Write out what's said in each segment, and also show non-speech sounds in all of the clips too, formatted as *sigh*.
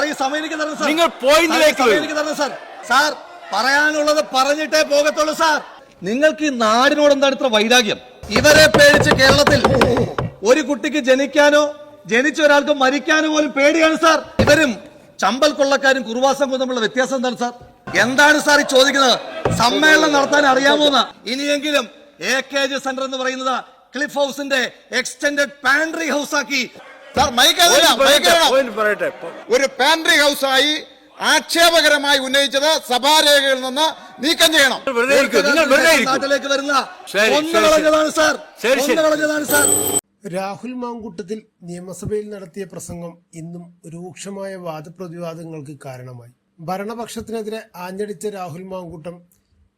Sir ഈ സമയം എനിക്ക് തരണം സാർ. നിങ്ങൾ പോയിന്റിലേക്ക് എനിക്ക് തരണം സാർ. പറയാനുള്ളത് പറഞ്ഞിട്ടേ പോകത്തുള്ളൂ സാർ. നിങ്ങൾക്ക് ഈ നാടിനോട് എന്താണ് ഇത്ര വൈരാഗ്യം? ഇവരെ പേടിച്ച് കേരളത്തിൽ ഒരു കുട്ടിക്ക് ജനിക്കാനോ ജനിച്ച ഒരാൾക്ക് മരിക്കാനോ പോലും പേടിയാണ് സാർ. ഇവരും ചമ്പൽ കൊള്ളക്കാരും കുറുവാസം തമ്മിലുള്ള വ്യത്യാസം എന്താണ് സാർ? എന്താണ് സാർ ഈ ചോദിക്കുന്നത്? സമ്മേളനം നടത്താൻ അറിയാമോന്ന്. ഇനിയെങ്കിലും എ കെ ജി സെന്റർ എന്ന് പറയുന്നത് ക്ലിഫ് ഹൗസിന്റെ എക്സ്റ്റൻഡഡ് പാൻട്രി ഹൗസ് ആക്കി പറയട്ടെ, ഒരു പാൻട്രി ഹൗസായി ആക്ഷേപകരമായി ഉന്നയിച്ചത് സഭാരേഖയിൽ നിന്ന് നീക്കം ചെയ്യണം. നിങ്ങൾ വെറുതെ ഇരിക്കൂ നാട്ടിലേക്ക് വരുന്ന ശരി, ഒന്ന് ശരി, കളഞ്ഞതാണ് സാർ. ശരി, ശരി. ഒന്ന് കളഞ്ഞതാണ് സാർ. രാഹുൽ മാങ്കൂട്ടത്തിൽ നിയമസഭയിൽ നടത്തിയ പ്രസംഗം ഇന്നും രൂക്ഷമായ വാദപ്രതിവാദങ്ങൾക്ക് കാരണമായി. ഭരണപക്ഷത്തിനെതിരെ ആഞ്ഞടിച്ച രാഹുൽ മാങ്കൂട്ടം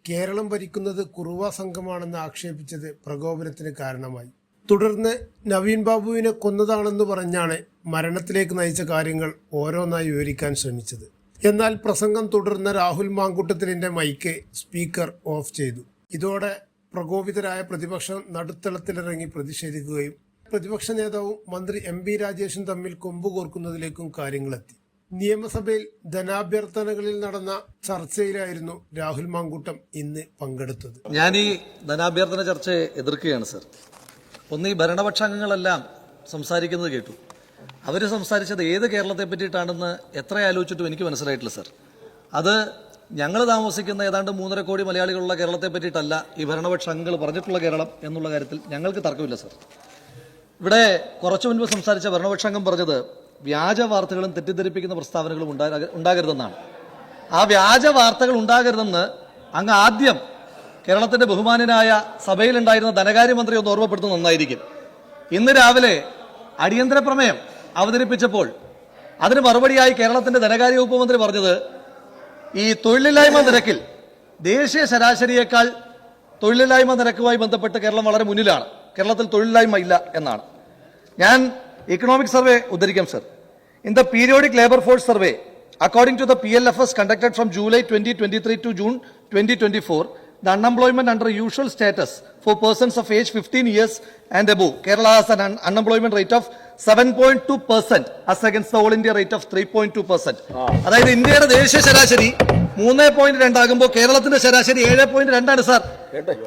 കേരളം ഭരിക്കുന്നത് കുറുവ സംഘമാണെന്ന് ആക്ഷേപിച്ചത് പ്രകോപനത്തിന് കാരണമായി. തുടർന്ന് നവീൻ ബാബുവിനെ കൊന്നതാണെന്ന് പറഞ്ഞാണ് മരണത്തിലേക്ക് നയിച്ച കാര്യങ്ങൾ ഓരോന്നായി വിവരിക്കാൻ ശ്രമിച്ചത്. എന്നാൽ പ്രസംഗം തുടർന്ന രാഹുൽ മാങ്കുട്ടത്തിലിന്റെ മൈക്ക് സ്പീക്കർ ഓഫ് ചെയ്തു. ഇതോടെ പ്രകോപിതരായ പ്രതിപക്ഷം നടുത്തളത്തിലിറങ്ങി പ്രതിഷേധിക്കുകയും പ്രതിപക്ഷ നേതാവും മന്ത്രി എം പി രാജേഷും തമ്മിൽ കൊമ്പു കോർക്കുന്നതിലേക്കും കാര്യങ്ങളെത്തി. നിയമസഭയിൽ ധനാഭ്യർത്ഥനകളിൽ നടന്ന ചർച്ചയിലായിരുന്നു രാഹുൽ മാങ്കൂട്ടം ഇന്ന് പങ്കെടുത്തത്. ഞാൻ ഈ ധനാഭ്യർത്ഥന ചർച്ചയെ എതിർക്കുകയാണ് സർ. ഒന്ന് ഈ ഭരണപക്ഷാംഗങ്ങളെല്ലാം സംസാരിക്കുന്നത് കേട്ടു. അവർ സംസാരിച്ചത് ഏത് കേരളത്തെ പറ്റിയിട്ടാണെന്ന് എത്ര ആലോചിച്ചിട്ടും എനിക്ക് മനസ്സിലായിട്ടില്ല സർ. അത് ഞങ്ങൾ താമസിക്കുന്ന ഏതാണ്ട് മൂന്നര കോടി മലയാളികളുള്ള കേരളത്തെ പറ്റിയിട്ടല്ല ഈ ഭരണപക്ഷ അംഗങ്ങൾ പറഞ്ഞിട്ടുള്ള കേരളം എന്നുള്ള കാര്യത്തിൽ ഞങ്ങൾക്ക് തർക്കമില്ല സർ. ഇവിടെ കുറച്ചു മുൻപ് സംസാരിച്ച ഭരണപക്ഷാംഗം പറഞ്ഞത് വ്യാജ വാർത്തകളും തെറ്റിദ്ധരിപ്പിക്കുന്ന പ്രസ്താവനകളും ഉണ്ടാക- ഉണ്ടാകരുതെന്നാണ്. ആ വ്യാജ വാർത്തകൾ ഉണ്ടാകരുതെന്ന് അങ്ങ് ആദ്യം കേരളത്തിന്റെ ബഹുമാനനായ സഭയിലുണ്ടായിരുന്ന ധനകാര്യമന്ത്രി ഒന്ന് ഓർമ്മപ്പെടുത്തുന്നത് നന്നായിരിക്കും. ഇന്ന് രാവിലെ അടിയന്തര പ്രമേയം അവതരിപ്പിച്ചപ്പോൾ അതിന് മറുപടിയായി കേരളത്തിന്റെ ധനകാര്യ വകുപ്പ് മന്ത്രി പറഞ്ഞത് ഈ തൊഴിലില്ലായ്മ നിരക്കിൽ ദേശീയ ശരാശരിയേക്കാൾ തൊഴിലില്ലായ്മ നിരക്കുമായി ബന്ധപ്പെട്ട് കേരളം വളരെ മുന്നിലാണ്. കേരളത്തിൽ തൊഴിലില്ലായ്മ ഇല്ല എന്നാണ്. ഞാൻ economic survey ഉദ്ധരിക്കാം sir in the periodic labour force survey according to the P L F S conducted from July twenty twenty three to June twenty twenty four the unemployment under usual status for persons of age fifteen years and above. Kerala has an of seven point two percent as against the all India rate of three point two percent അതായത് ഇന്ത്യയുടെ ദേശീയ ശരാശരി മൂന്ന് point രണ്ടാകുമ്പോൾ കേരളത്തിന്റെ ശരാശരി ഏഴ് point രണ്ടാണ് sir.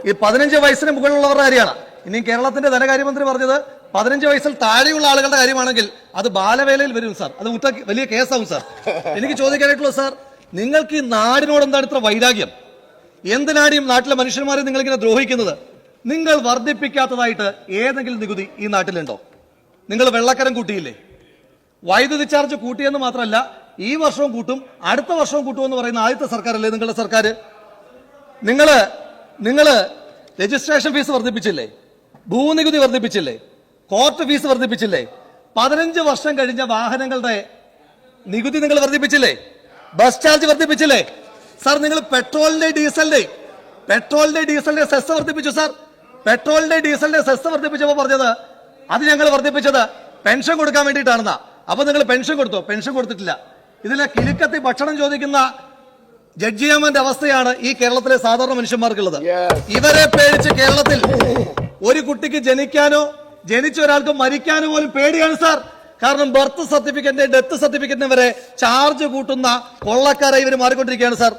ഈ പതിനഞ്ച് വയസ്സിന് മുകളിലുള്ളവരുടെ കാര്യമാണ്. ഇനി കേരളത്തിന്റെ ധനകാര്യമന്ത്രി പറഞ്ഞത് പതിനഞ്ച് വയസ്സിൽ താഴെയുള്ള ആളുകളുടെ കാര്യമാണെങ്കിൽ അത് ബാലവേലയിൽ വരും സാർ. അത് വലിയ കേസാവും സാർ. എനിക്ക് ചോദിക്കാനായിട്ടുള്ളത് സാർ നിങ്ങൾക്ക് ഈ നാടിനോട് എന്താണ് ഇത്ര വൈരാഗ്യം? എന്തിനാണ് ഈ നാട്ടിലെ മനുഷ്യന്മാരെ നിങ്ങൾ ഇങ്ങനെ ദ്രോഹിക്കുന്നത്? നിങ്ങൾ വർദ്ധിപ്പിക്കാത്തതായിട്ട് ഏതെങ്കിലും നികുതി ഈ നാട്ടിലുണ്ടോ? നിങ്ങൾ വെള്ളക്കരം കൂട്ടിയില്ലേ? വൈദ്യുതി ചാർജ് കൂട്ടിയെന്ന് മാത്രമല്ല ഈ വർഷവും കൂട്ടും അടുത്ത വർഷവും കൂട്ടുമെന്ന് പറയുന്ന ആദ്യത്തെ സർക്കാരല്ലേ നിങ്ങളുടെ സർക്കാർ നിങ്ങൾ നിങ്ങൾ രജിസ്ട്രേഷൻ ഫീസ് വർദ്ധിപ്പിച്ചില്ലേ? ഭൂനികുതി വർദ്ധിപ്പിച്ചില്ലേ? Court fees വർദ്ധിപ്പിച്ചില്ലേ? പതിനഞ്ച് വർഷം കഴിഞ്ഞ വാഹനങ്ങളുടെ നികുതി നിങ്ങൾ വർദ്ധിപ്പിച്ചില്ലേ? ബസ് ചാർജ് വർദ്ധിപ്പിച്ചില്ലേ? സാർ നിങ്ങൾ പെട്രോളിന്റെ ഡീസലിന്റെ പെട്രോളിന്റെ ഡീസലിന്റെ സെസ് വർദ്ധിപ്പിച്ചു സാർ. പെട്രോളിന്റെ ഡീസലിന്റെ സെസ് വർദ്ധിപ്പിച്ചപ്പോൾ പറഞ്ഞത് അത് ഞങ്ങൾ വർദ്ധിപ്പിച്ചത് പെൻഷൻ കൊടുക്കാൻ വേണ്ടിയിട്ടാണെന്നാ. അപ്പൊ നിങ്ങൾ പെൻഷൻ കൊടുത്തോ? പെൻഷൻ കൊടുത്തിട്ടില്ല. ഇതിലെ കിലുക്കത്തി ഭക്ഷണം ചോദിക്കുന്ന ജഡ്ജിയാമന്റെ അവസ്ഥയാണ് ഈ കേരളത്തിലെ സാധാരണ മനുഷ്യന്മാർക്കുള്ളത്. ഇവരെ പേടിച്ച് കേരളത്തിൽ ഒരു കുട്ടിക്ക് ജനിക്കാനോ ജനിച്ച ഒരാൾക്ക് മരിക്കാനോ പോലും പേടിയാണ് സാർ. കാരണം ബർത്ത് സർട്ടിഫിക്കറ്റിന്റെ ഡെത്ത് സർട്ടിഫിക്കറ്റിന് വരെ ചാർജ് കൂട്ടുന്ന കൊള്ളക്കാരായി ഇവർ മാറിക്കൊണ്ടിരിക്കുകയാണ് സാർ.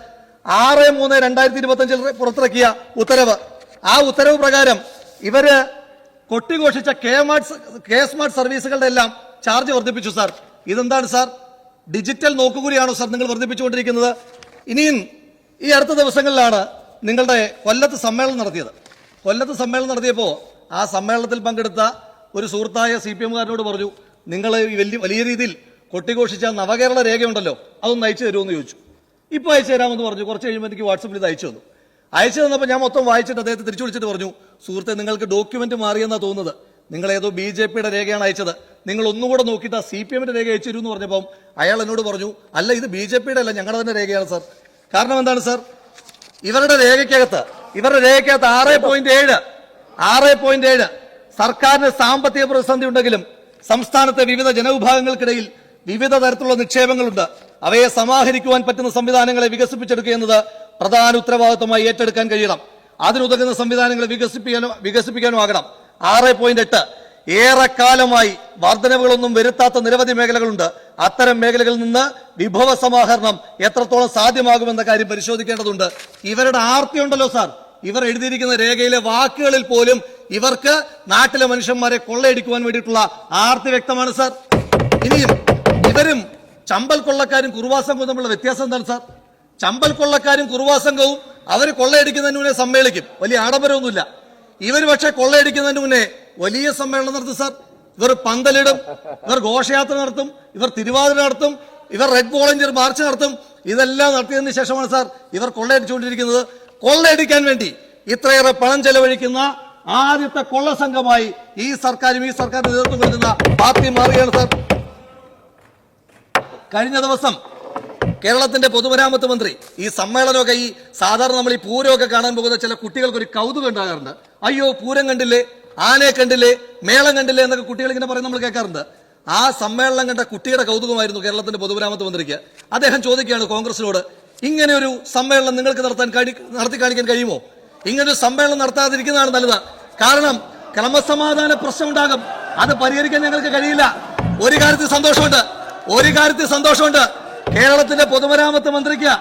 ആറ് മൂന്ന് രണ്ടായിരത്തി ഇരുപത്തി അഞ്ചിൽ പുറത്തിറക്കിയ ഉത്തരവ്. ആ ഉത്തരവ് പ്രകാരം ഇവർ കൊട്ടിഘോഷിച്ച കെ മാർട്ട് കെ സ്മാർട്ട് സർവീസുകളുടെ എല്ലാം ചാർജ് വർദ്ധിപ്പിച്ചു സാർ. ഇതെന്താണ് സാർ? ഡിജിറ്റൽ നോക്കുകൂലിയാണോ സാർ നിങ്ങൾ വർദ്ധിപ്പിച്ചുകൊണ്ടിരിക്കുന്നത്? ഇനിയും ഈ അടുത്ത ദിവസങ്ങളിലാണ് നിങ്ങളുടെ കൊല്ലത്ത് സമ്മേളനം നടത്തിയത്. കൊല്ലത്ത് സമ്മേളനം നടത്തിയപ്പോൾ ആ സമ്മേളനത്തിൽ പങ്കെടുത്ത ഒരു സുഹൃത്തായ സി പി പറഞ്ഞു നിങ്ങൾ വലിയ വലിയ രീതിയിൽ കൊട്ടിഘോഷിച്ച നവകേരള രേഖയുണ്ടല്ലോ അതൊന്ന് അയച്ചു തരുമെന്ന് ചോദിച്ചു. ഇപ്പോൾ അയച്ചു തരാമെന്ന് പറഞ്ഞു. കുറച്ച് കഴിയുമ്പോൾ എനിക്ക് വാട്സപ്പിൽ ഇത് അയച്ചു തന്നു. അയച്ചു തന്നപ്പോൾ ഞാൻ മൊത്തം വായിച്ചിട്ട് അദ്ദേഹത്തെ തിരിച്ചു വിളിച്ചിട്ട് പറഞ്ഞു സുഹൃത്തെ നിങ്ങൾക്ക് ഡോക്യുമെന്റ് മാറിയെന്നാണ് തോന്നുന്നത്. നിങ്ങൾ ഏതോ ബി ജെ പിയുടെ രേഖയാണ് അയച്ചത്. നിങ്ങൾ ഒന്നുകൂടെ നോക്കിയിട്ട് ആ സി പി എമ്മിന്റെ രേഖ അയച്ചു എന്ന് പറഞ്ഞപ്പം അയാൾ എന്നോട് പറഞ്ഞു അല്ല ഇത് ബി ജെ പിയുടെ അല്ല ഞങ്ങളുടെ തന്നെ രേഖയാണ് സാർ. കാരണം എന്താണ് സാർ? ഇവരുടെ രേഖയ്ക്കകത്ത് ഇവരുടെ രേഖയ്ക്കകത്ത് ആറ് പോയിന്റ് ഏഴ് ആറ് പോയിന്റ് ഏഴ് സർക്കാരിന് സാമ്പത്തിക പ്രതിസന്ധി ഉണ്ടെങ്കിലും സംസ്ഥാനത്തെ വിവിധ ജനവിഭാഗങ്ങൾക്കിടയിൽ വിവിധ തരത്തിലുള്ള നിക്ഷേപങ്ങളുണ്ട്. അവയെ സമാഹരിക്കുവാൻ പറ്റുന്ന സംവിധാനങ്ങളെ വികസിപ്പിച്ചെടുക്കുക എന്നത് പ്രധാന ഉത്തരവാദിത്വമായി ഏറ്റെടുക്കാൻ കഴിയണം. അതിനുതകുന്ന സംവിധാനങ്ങളെ വികസിപ്പിക്കാനും വികസിപ്പിക്കാനും ആകണം. ആറ് പോയിന്റ് എട്ട്. ഏറെക്കാലമായി വർധനവുകളൊന്നും വരുത്താത്ത നിരവധി മേഖലകളുണ്ട്. അത്തരം മേഖലകളിൽ നിന്ന് വിഭവ സമാഹരണം എത്രത്തോളം സാധ്യമാകുമെന്ന കാര്യം പരിശോധിക്കേണ്ടതുണ്ട്. ഇവരുടെ ആർത്തി ഉണ്ടല്ലോ സാർ. ഇവർ എഴുതിയിരിക്കുന്ന രേഖയിലെ വാക്കുകളിൽ പോലും ഇവർക്ക് നാട്ടിലെ മനുഷ്യന്മാരെ കൊള്ളയടിക്കുവാൻ വേണ്ടിയിട്ടുള്ള ആർത്തി വ്യക്തമാണ് സാർ. ഇനിയും ഇവരും ചമ്പൽ കൊള്ളക്കാരും കുറുവാ സംഘവും തമ്മിലുള്ള വ്യത്യാസം എന്താണ് സാർ? ചമ്പൽ കൊള്ളക്കാരും കുറുവാ സംഘവും അവർ കൊള്ളയടിക്കുന്നതിന് മുന്നേ സമ്മേളിക്കും. വലിയ ആഡംബരമൊന്നുമില്ല. ഇവർ പക്ഷേ കൊള്ളയടിക്കുന്നതിന് മുന്നേ വലിയ സമ്മേളനം നടത്തും സാർ. ഇവർ പന്തലിടും ഇവർ ഘോഷയാത്ര നടത്തും ഇവർ തിരുവാതിര നടത്തും ഇവർ റെഡ് വോളണ്ടിയർ മാർച്ച് നടത്തും. ഇതെല്ലാം നടത്തിയതിനു ശേഷമാണ് സാർ ഇവർ കൊള്ളയടിച്ചുകൊണ്ടിരിക്കുന്നത്. കൊള്ളയടിക്കാൻ വേണ്ടി ഇത്രയേറെ പണം ചെലവഴിക്കുന്ന ആദ്യത്തെ കൊള്ള സംഘമായി ഈ സർക്കാരും ഈ സർക്കാരിന് നേതൃത്വം കൊടുക്കുന്ന പാർട്ടി മാറുകയാണ് സാർ. കഴിഞ്ഞ ദിവസം കേരളത്തിന്റെ പൊതുമരാമത്ത് മന്ത്രി ഈ സമ്മേളനമൊക്കെ ഈ സാധാരണ നമ്മൾ ഈ പൂരമൊക്കെ കാണാൻ പോകുന്ന ചില കുട്ടികൾക്ക് ഒരു കൗതുകം ഉണ്ടാകാറുണ്ട്. അയ്യോ പൂരം കണ്ടില്ലേ ആനയെ കണ്ടില്ലേ മേളം കണ്ടില്ലേ എന്നൊക്കെ കുട്ടികൾ ഇങ്ങനെ പറയുന്നത് നമ്മൾ കേൾക്കാറുണ്ട്. ആ സമ്മേളനം കണ്ട കുട്ടിയുടെ കൗതുകമായിരുന്നു കേരളത്തിന്റെ പൊതുമരാമത്ത് മന്ത്രിക്ക്. അദ്ദേഹം ചോദിക്കുകയാണ് കോൺഗ്രസിനോട് ഇങ്ങനെ ഒരു സമ്മേളനം നിങ്ങൾക്ക് നടത്താൻ നടത്തി കാണിക്കാൻ കഴിയുമോ? ഇങ്ങനെ ഒരു സമ്മേളനം നടത്താതിരിക്കുന്നതാണ് നല്ലത്. കാരണം ക്രമസമാധാന പ്രശ്നം ഉണ്ടാകും അത് പരിഹരിക്കാൻ ഞങ്ങൾക്ക് കഴിയില്ല. ഒരു കാര്യത്തിൽ സന്തോഷമുണ്ട്. ഒരു കാര്യത്തിൽ സന്തോഷമുണ്ട്. കേരളത്തിന്റെ പൊതുമരാമത്ത് മന്ത്രിക്ക്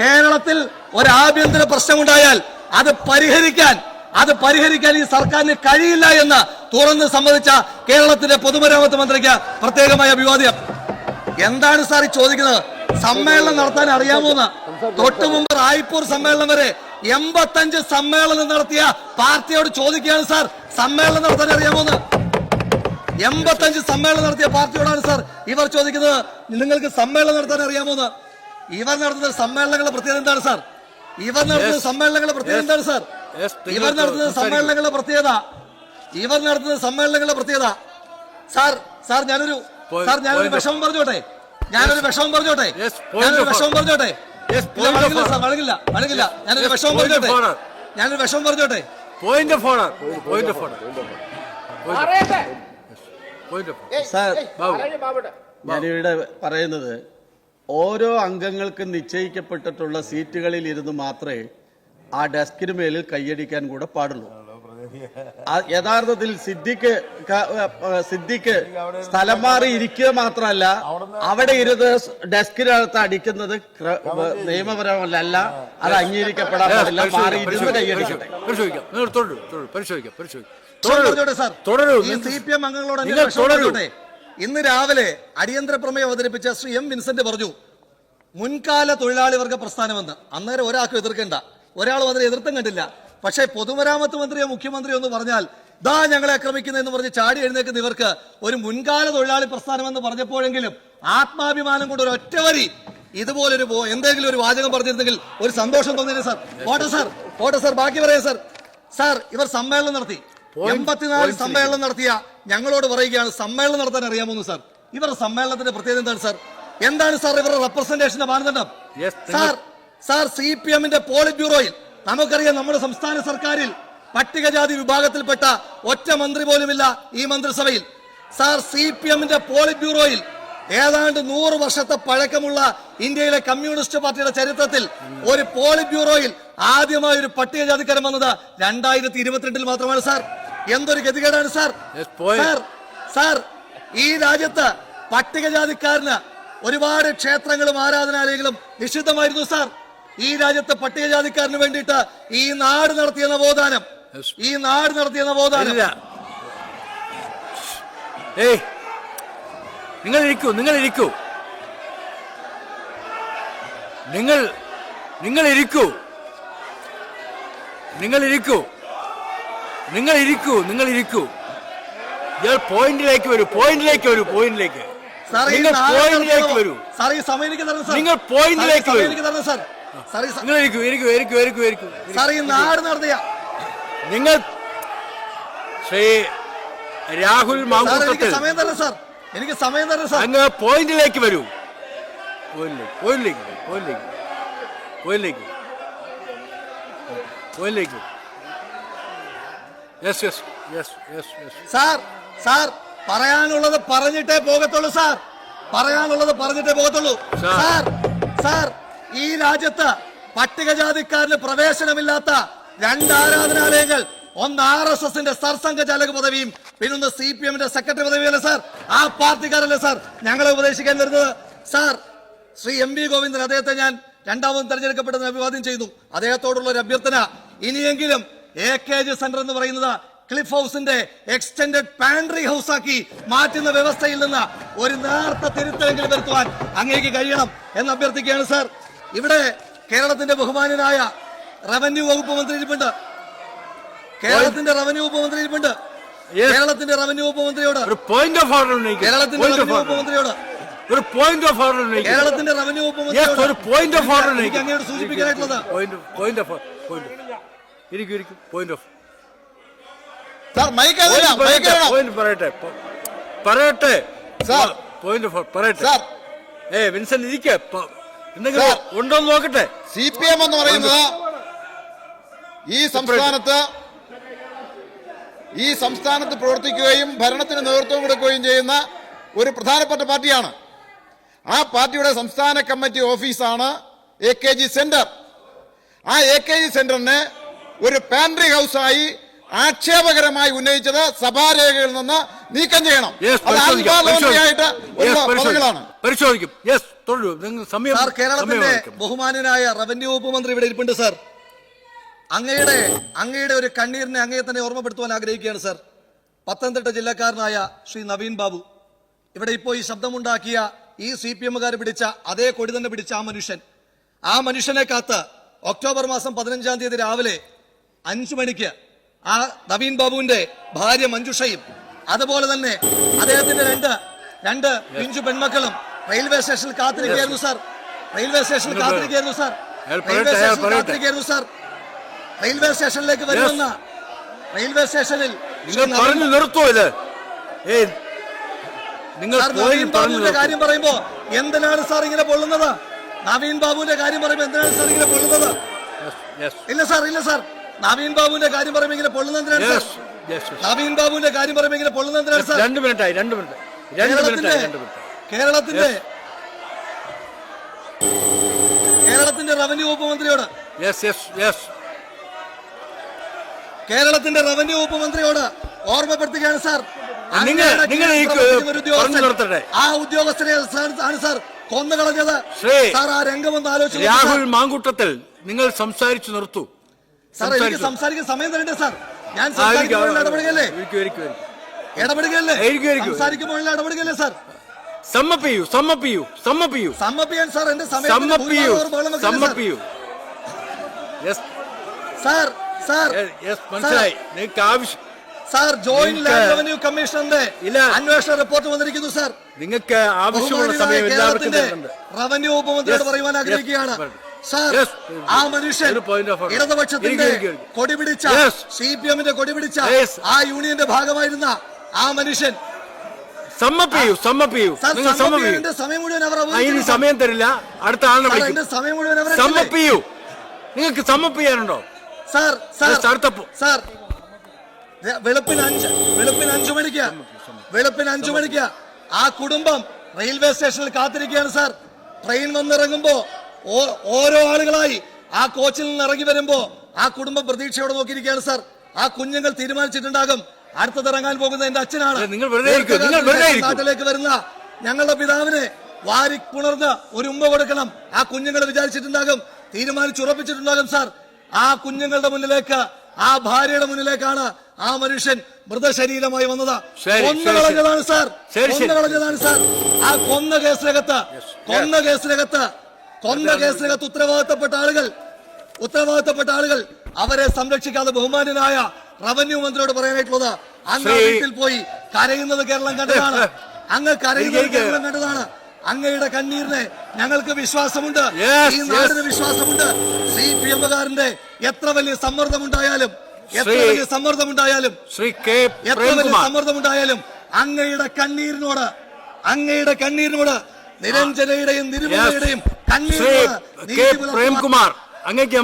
കേരളത്തിൽ ഒരു ആഭ്യന്തര പ്രശ്നമുണ്ടായാൽ അത് പരിഹരിക്കാൻ അത് പരിഹരിക്കാൻ ഈ സർക്കാരിന് കഴിയില്ല എന്ന് തുറന്ന് സമ്മതിച്ച കേരളത്തിന്റെ പൊതുമരാമത്ത് മന്ത്രിക്ക് പ്രത്യേകമായ അഭിവാദ്യം. എന്താണ് സാർ ചോദിക്കുന്നത്? സമ്മേളനം നടത്താൻ അറിയാമോന്ന്? തൊട്ടു മുമ്പ് റായ്പൂർ സമ്മേളനം വരെ എൺപത്തഞ്ച് സമ്മേളനം നടത്തിയ പാർട്ടിയോട് ചോദിക്കുകയാണ് സാർ. സമ്മേളനം നടത്താൻ അറിയാമോന്ന്? എൺപത്തഞ്ച് സമ്മേളനം നടത്തിയ പാർട്ടിയോടാണ് സാർ ഇവർ ചോദിക്കുന്നത്. നിങ്ങൾക്ക് സമ്മേളനം നടത്താൻ അറിയാമോന്ന്? ഇവർ നടത്തുന്ന സമ്മേളനങ്ങളുടെ പ്രത്യേകത എന്താണ് സാർ? ഇവർ നടത്തുന്ന സമ്മേളനങ്ങളുടെ പ്രത്യേകത എന്താണ് സാർ? ഇവർ നടത്തുന്ന സമ്മേളനങ്ങളെ സമ്മേളനങ്ങളുടെ പ്രത്യേകത. ഇവർ നടത്തുന്ന സമ്മേളനങ്ങളുടെ പ്രത്യേകത. സാർ സാർ ഞാനൊരു സാർ ഞാനൊരു വിഷമം പറഞ്ഞോട്ടെ? ഞാനൊരു വിഷമം പറഞ്ഞോട്ടെ? ഞാനൊരു വിഷമം പറഞ്ഞോട്ടെ? വഴങ്ങില്ല. സാർ വഴങ്ങില്ല വഴങ്ങില്ല ഞാനൊരു വിഷമം പറഞ്ഞോട്ടെ? ഞാനൊരു വിഷമം പറഞ്ഞോട്ടെ? പോയിന്റ് പോയിന്റ് സാർ ഞാനിവിടെ പറയുന്നത് ഓരോ അംഗങ്ങൾക്കും നിശ്ചയിക്കപ്പെട്ടിട്ടുള്ള സീറ്റുകളിൽ ഇരുന്ന് മാത്രമേ ആ ഡെസ്കിന് മേലിൽ കൈയടിക്കാൻ കൂടെ പാടുള്ളൂ. യഥാർത്ഥത്തിൽ സിദ്ദിഖ് സിദ്ദിഖ് സ്ഥലം മാറി ഇരിക്കുക മാത്രമല്ല അവിടെ ഇരുന്ന് ഡെസ്കിനകത്ത് അടിക്കുന്നത് നിയമപരമല്ല നിയമപരമല്ല അത് അംഗീകരിക്കപ്പെടാൻ പാടില്ല മാറി ഇരുന്ന് കൈയടിക്കട്ടെ. പരിശോധിക്കാം. പരിശോധിക്കാം. തുടരൂ സി പി എം അംഗങ്ങളോട് ഇന്ന് രാവിലെ അടിയന്തര പ്രമേയം അവതരിപ്പിച്ച ശ്രീ എം വിൻസെന്റ് പറഞ്ഞു മുൻകാല തൊഴിലാളി വർഗ പ്രസ്ഥാനമെന്ന്. അന്നേരം ഒരാൾക്കും എതിർക്കണ്ട. ഒരാളും അതിനെ എതിർത്തും കണ്ടില്ല. പക്ഷേ പൊതുമരാമത്ത് മന്ത്രിയോ മുഖ്യമന്ത്രിയോ എന്ന് പറഞ്ഞാൽ ദാ ഞങ്ങളെ ആക്രമിക്കുന്നതെന്ന് പറഞ്ഞ് ചാടി എഴുന്നേക്കുന്ന ഇവർക്ക് ഒരു മുൻകാല തൊഴിലാളി പ്രസ്ഥാനമെന്ന് പറഞ്ഞപ്പോഴെങ്കിലും ആത്മാഭിമാനം കൊണ്ട് ഒരു ഒറ്റവരി ഇതുപോലൊരു എന്തെങ്കിലും ഒരു വാചകം പറഞ്ഞിരുന്നെങ്കിൽ ഒരു സന്തോഷം തോന്നിയത് സാർ പോട്ടെ സാർ പോട്ടെ സാർ ബാക്കി പറയാം സാർ. സാർ ഇവർ സമ്മേളനം നടത്തി. എൺപത്തിനാല് സമ്മേളനം നടത്തിയ ഞങ്ങളോട് പറയുകയാണ് സമ്മേളനം നടത്താൻ അറിയാമോന്ന് സാർ. ഇവരുടെ സമ്മേളനത്തിന്റെ പ്രത്യേകത എന്താണ് സാർ? എന്താണ് സാർ ഇവരുടെ റെപ്രസെന്റേഷന്റെ മാനദണ്ഡം? സാർ സാർ സി പി എമ്മിന്റെ പോളിറ്റ് ബ്യൂറോയിൽ നമുക്കറിയാം നമ്മുടെ സംസ്ഥാന സർക്കാരിൽ പട്ടികജാതി വിഭാഗത്തിൽപ്പെട്ട ഒറ്റ മന്ത്രി പോലുമില്ല ഈ മന്ത്രിസഭയിൽ. സാർ സി പി എമ്മിന്റെ പോളിറ്റ് ബ്യൂറോയിൽ ഏതാണ്ട് നൂറ് വർഷത്തെ പഴക്കമുള്ള ഇന്ത്യയിലെ കമ്മ്യൂണിസ്റ്റ് പാർട്ടിയുടെ ചരിത്രത്തിൽ ഒരു പോളിറ്റ് ബ്യൂറോയിൽ ആദ്യമായി ഒരു പട്ടികജാതിക്കാരൻ വന്നത് രണ്ടായിരത്തി ഇരുപത്തിരണ്ടിൽ മാത്രമാണ് സാർ. എന്തൊരു ഗതികേടാണ് സാർ. സാർ സാർ ഈ രാജ്യത്ത് പട്ടികജാതിക്കാരന് ഒരുപാട് ക്ഷേത്രങ്ങളും ആരാധനാലയങ്ങളും നിഷിദ്ധമായിരുന്നു സാർ. ഈ രാജ്യത്തെ പട്ടികജാതിക്കാരന് വേണ്ടിയിട്ട് ഈ നാട് നടത്തിയ നവോത്ഥാനം ഈ നാട് നടത്തിയ നവോത്ഥാനം ഏയ്. നിങ്ങൾ ഇരിക്കൂ നിങ്ങൾ ഇരിക്കൂ. നിങ്ങൾ നിങ്ങൾ ഇരിക്കൂ. നിങ്ങൾ ഇരിക്കൂ. നിങ്ങൾ ഇരിക്കൂ നിങ്ങൾ ഇരിക്കൂ. ഞാൻ പോയിന്റിലേക്ക് വരൂ പോയിന്റിലേക്ക് വരൂ പോയിന്റിലേക്ക്. നിങ്ങൾ പോയിന്റിലേക്ക് വരൂ. സാർ ഈ സമയം എനിക്ക് തരണം നിങ്ങൾ പോയിന്റിലേക്ക് വരൂ. സാർ ഈ നാട് നടത്തിയ നിങ്ങൾ ശ്രീ രാഹുൽ സാർ എനിക്ക് മാങ്കൂട്ടത്തിൽ സമയം തരണം സാർ. എനിക്ക് സമയം തരണം സാർ. അങ്ങ് പോയിന്റിലേക്ക് വരൂ. പോയിന്റിലേക്ക് പോയിന്റിലേക്ക് വരൂ, പോയിന്റിലേക്ക് പോയിന്റിലേക്ക്. പോയിന്റിലേക്ക്. Yes yes yes yes yes sir sir പറയാനുള്ളത് പറഞ്ഞിട്ടേ പോകത്തുള്ളൂ സാർ. പറയാനുള്ളത് പറഞ്ഞിട്ടേ പോകത്തുള്ളൂ. Sir sir. ഈ രാജ്യത്ത് പട്ടികജാതിക്കാരന് പ്രവേശനമില്ലാത്ത രണ്ട് ആരാധനാലയങ്ങൾ ഒന്ന് ആർ എസ് എസിന്റെ സർസംഘചാലക പദവിയും പിന്നൊന്ന് സി പി എമ്മിന്റെ സെക്രട്ടറി പദവിയല്ലേ സാർ? ആ പാർട്ടിക്കാരല്ലേ സാർ ഞങ്ങളെ ഉപദേശിക്കാൻ വരുന്നത് sir Shri M V Govindan അദ്ദേഹത്തെ ഞാൻ രണ്ടാമതും തെരഞ്ഞെടുക്കപ്പെട്ടതിന് അഭിവാദ്യം ചെയ്തു അദ്ദേഹത്തോടുള്ള ഒരു അഭ്യർത്ഥന ഇനിയെങ്കിലും എ കെ ജി സെന്റർ എന്ന് പറയുന്നത് ക്ലിഫ് ഹൗസിന്റെ എക്സ്റ്റൻഡഡ് പാൻട്രി ഹൗസ് ആക്കി മാറ്റുന്ന വ്യവസ്ഥയിൽ നിന്ന് ഒരു നേർത്ത തിരുത്തലെങ്കിലും വരുത്തുവാൻ അങ്ങേക്ക് കഴിയണം എന്ന് അഭ്യർത്ഥിക്കുകയാണ് സാർ. ഇവിടെ കേരളത്തിന്റെ ബഹുമാനനായ റവന്യൂ വകുപ്പ് മന്ത്രി ഇരിപ്പുണ്ട് കേരളത്തിന്റെ റവന്യൂ വകുപ്പ് മന്ത്രി ഇരിപ്പുണ്ട് കേരളത്തിന്റെ റവന്യൂ വകുപ്പ് മന്ത്രിയോട്. പോയിന്റ് ഓഫ് ഓർഡർ കേരളത്തിന്റെ റവന്യൂ വകുപ്പ് മന്ത്രിയോട്. ഒരു പോയിന്റ് ഓഫ് ഓർഡർ കേരളത്തിന്റെ റവന്യൂ വകുപ്പ് മന്ത്രിയോട് ഒരു പോയിന്റ് ഓഫ് ഓർഡർ. അങ്ങയോട് സൂചിപ്പിക്കാനായിട്ടുള്ളത്. പോയിന്റ് ഓഫ് പോയിന്റ് ഇരിക്കും ഇരിക്കും. Point of sir mic point പറയട്ടെ പറയട്ടെ. സാർ. പോയിന്റ് പറയട്ടെ. സാർ. ഏ വിൻസെന്റ് ഇരിക്കെ. എന്തെങ്കിലും ഉണ്ടോ നോക്കട്ടെ. സി പി എം എന്ന് പറയുന്നത് ഈ സംസ്ഥാനത്ത് ഈ സംസ്ഥാനത്ത് പ്രവർത്തിക്കുകയും ഭരണത്തിന് നേതൃത്വം കൊടുക്കുകയും ചെയ്യുന്ന ഒരു പ്രധാനപ്പെട്ട പാർട്ടിയാണ്. ആ പാർട്ടിയുടെ സംസ്ഥാന കമ്മിറ്റി ഓഫീസാണ് എ കെ ജി സെന്റർ. ആ എ കെ ജി സെന്ററിനെ ഒരു പാൻട്രി ഹൗസായി ആക്ഷേപകരമായി ഉന്നയിച്ചത് സഭാരേഖയിൽ നിന്ന് നീക്കം ചെയ്യണം. ഉള്ള പദങ്ങളാണ്. പരിശോധിക്കും. യെസ് തുടരൂ നിങ്ങൾ സമയം സാർ കേരളത്തിന്റെ ബഹുമാനനായ റവന്യൂ വകുപ്പ് മന്ത്രി ഇവിടെ ഇരിപ്പുണ്ട് സാർ. അങ്ങയുടെ അങ്ങയുടെ ഒരു കണ്ണീരിനെ അങ്ങയെ തന്നെ ഓർമ്മപ്പെടുത്തുവാൻ ആഗ്രഹിക്കുകയാണ് സാർ. പത്തനംതിട്ട ജില്ലക്കാരനായ ശ്രീ നവീൻ ബാബു. ഇവിടെ ഇപ്പോൾ ഈ ശബ്ദമുണ്ടാക്കിയ ഈ സി പി എമ്മുകാർ പിടിച്ച അതേ കൊടി തന്നെ പിടിച്ച ആ മനുഷ്യൻ. ആ മനുഷ്യനെ കാത്ത് ഒക്ടോബർ മാസം പതിനഞ്ചാം തീയതി രാവിലെ അഞ്ചു മണിക്ക് ആ നവീൻ ബാബുവിന്റെ ഭാര്യ മഞ്ജുഷയും അതുപോലെ തന്നെ അദ്ദേഹത്തിന്റെ രണ്ട് രണ്ട് പിഞ്ചു പെൺമക്കളും റെയിൽവേ സ്റ്റേഷനിൽ കാത്തിരിക്കുകയായിരുന്നു സാർ. റെയിൽവേ സ്റ്റേഷനിൽ കാത്തിരിക്കുകയായിരുന്നു സാർ. റെയിൽവേ സ്റ്റേഷനിൽ കാത്തിരിക്കുകയായിരുന്നു സാർ. റെയിൽവേ സ്റ്റേഷനിലേക്ക് വരുമെന്ന റെയിൽവേ സ്റ്റേഷനിൽ പറഞ്ഞു നിർത്തോ ഇത്. നിങ്ങൾ നവീൻ ബാബുവിന്റെ കാര്യം പറയുമ്പോ എന്തിനാണ് സാർ ഇങ്ങനെ പൊള്ളുന്നത്? നവീൻ ബാബുവിന്റെ കാര്യം പറയുമ്പോ എന്തിനാണ് സാർ ഇങ്ങനെ പൊള്ളുന്നത്? ഇല്ല സാർ ഇല്ല സാർ. നവീൻ ബാബുവിന്റെ കാര്യം പറയുമ്പോ ഇങ്ങനെ പൊള്ളുന്നത് എന്തിനാണ് yes, sir yes, yes. Naveen ബാബുവിന്റെ കാര്യം പറയുമ്പോ ഇങ്ങനെ സാർ രണ്ട് മിനിറ്റ് കേരളത്തിന്റെ മിനിറ്റായി രണ്ട് മിനിറ്റ് കേരളത്തിന്റെ കേരളത്തിന്റെ റവന്യൂ വകുപ്പ് മന്ത്രിയോട്. കേരളത്തിന്റെ റവന്യൂ വകുപ്പ് മന്ത്രിയോട് ഓർമ്മപ്പെടുത്തുകയാണ് സാർ. ആ ഉദ്യോഗസ്ഥരെ ആണ് സാർ കൊന്നുകളഞ്ഞത്. സാർ ആ രംഗം ഒന്ന് ആലോചിച്ചു രാഹുൽ മാങ്കൂട്ടത്തിൽ നിങ്ങൾ സംസാരിച്ചു നിർത്തൂ. സാർ എനിക്ക് സംസാരിക്കാൻ സമയം തരണ്ടേ സാർ? ഞാൻ ആ, ഇടപെടുകയല്ലേ. ഇടപെടുകയല്ലേ. സംസാരിക്കുമ്പോൾ ഇടപെടുകയല്ലേ സാർ? സമ്മപ്പിയു സമ്മപ്പിയു സമ്മപ്പ് ചെയ്യൂ സമ്മപ്പ് ചെയ്യൂ സമ്മപ്പിയാൻ സാർ എന്റെ സമയത്തിന് സമ്മപ്പ് ചെയ്യൂ ഭൂരിഭാഗം ബഹളം വെക്കല്ലേ സമ്മപ്പ് സാർ? സാർ മനസ്സിലായി. നിങ്ങൾക്ക് ആവശ്യം സാർ ജോയിന്റ് ലാൻഡ് റവന്യൂ കമ്മീഷണറിന്റെ. അന്വേഷണ റിപ്പോർട്ട് വന്നിരിക്കുന്നു സാർ. നിങ്ങൾക്ക് ആവശ്യമുള്ള സമയം റവന്യൂ ഉപമന്ത്രിയോട് പറയുവാൻ ആഗ്രഹിക്കുകയാണ്. സാർ. ആ മനുഷ്യൻ. ഇടതുപക്ഷത്തിന്റെ കൊടിപിടിച്ച സി പി എമ്മിന്റെ കൊടിപിടിച്ച ആ യൂണിയന്റെ ഭാഗമായിരുന്ന ആ മനുഷ്യൻ. സമയം മുഴുവൻ അവർ. സമയം തരില്ല. അടുത്ത ആളിനെ വിളിക്കും. സമയം മുഴുവൻ അവർ സമ്മപ്പ് നിങ്ങൾക്ക് സമ്മപ്പ് ചെയ്യാനുണ്ടോ? Sir sir sir. വെളുപ്പിന് അഞ്ച് വെളുപ്പിന് അഞ്ചു മണിക്ക് വെളുപ്പിന് അഞ്ചു മണിക്ക് ആ കുടുംബം റെയിൽവേ സ്റ്റേഷനിൽ കാത്തിരിക്കുകയാണ് സാർ. ട്രെയിൻ വന്നിറങ്ങുമ്പോ ഓരോ ആളുകളായി ആ കോച്ചിൽ നിന്ന് ഇറങ്ങി വരുമ്പോ ആ കുടുംബം പ്രതീക്ഷയോടെ നോക്കിയിരിക്കുകയാണ് സാർ. ആ കുഞ്ഞുങ്ങൾ തീരുമാനിച്ചിട്ടുണ്ടാകും. അടുത്തത് ഇറങ്ങാൻ പോകുന്ന എന്റെ അച്ഛനാണ്. നാട്ടിലേക്ക് വരുന്ന ഞങ്ങളുടെ പിതാവിനെ വാരി പുണർന്ന് ഒരു ഉമ്മ കൊടുക്കണം. ആ കുഞ്ഞുങ്ങൾ വിചാരിച്ചിട്ടുണ്ടാകും തീരുമാനിച്ചുറപ്പിച്ചിട്ടുണ്ടാകും സാർ. ആ കുഞ്ഞുങ്ങളുടെ മുന്നിലേക്ക് ആ ഭാര്യയുടെ മുന്നിലേക്കാണ് ആ മനുഷ്യൻ മൃതശരീരമായി വന്നത്. കൊന്നു കളഞ്ഞതാണ് സാർ. കൊന്നു കളഞ്ഞതാണ് സാർ. ആ കൊന്ന കേസിനകത്ത് കൊന്ന കേസിനകത്ത് കൊന്ന കേസിനകത്ത് ഉത്തരവാദിത്തപ്പെട്ട ആളുകൾ. ഉത്തരവാദിത്തപ്പെട്ട ആളുകൾ. അവരെ സംരക്ഷിക്കാതെ ബഹുമാനനായ റവന്യൂ മന്ത്രിയോട് പറയാനായിട്ടുള്ളത് അങ്ങ് വീട്ടിൽ പോയി കരയുന്നത് കേരളം കണ്ടതാണ്. *laughs* അങ്ങ് കരയുന്നത്. കേരളം കണ്ടതാണ്. അങ്ങയുടെ കണ്ണീരിനെ ഞങ്ങൾക്ക് വിശ്വാസമുണ്ട്. ഈ. നാടിന് വിശ്വാസമുണ്ട്. സി പി എമ്മുകാരന്റെ എത്ര വലിയ സമ്മർദ്ദമുണ്ടായാലും എത്ര വലിയ സമ്മർദ്ദമുണ്ടായാലും ശ്രീ കെ എത്ര വലിയ സമ്മർദ്ദമുണ്ടായാലും അങ്ങയുടെ കണ്ണീരിനോട് അങ്ങയുടെ കണ്ണീരിനോട് നിരഞ്ജനയുടെയും നിരുമയുടെയും കണ്ണീർ പ്രേംകുമാർ അങ്ങേക്ക്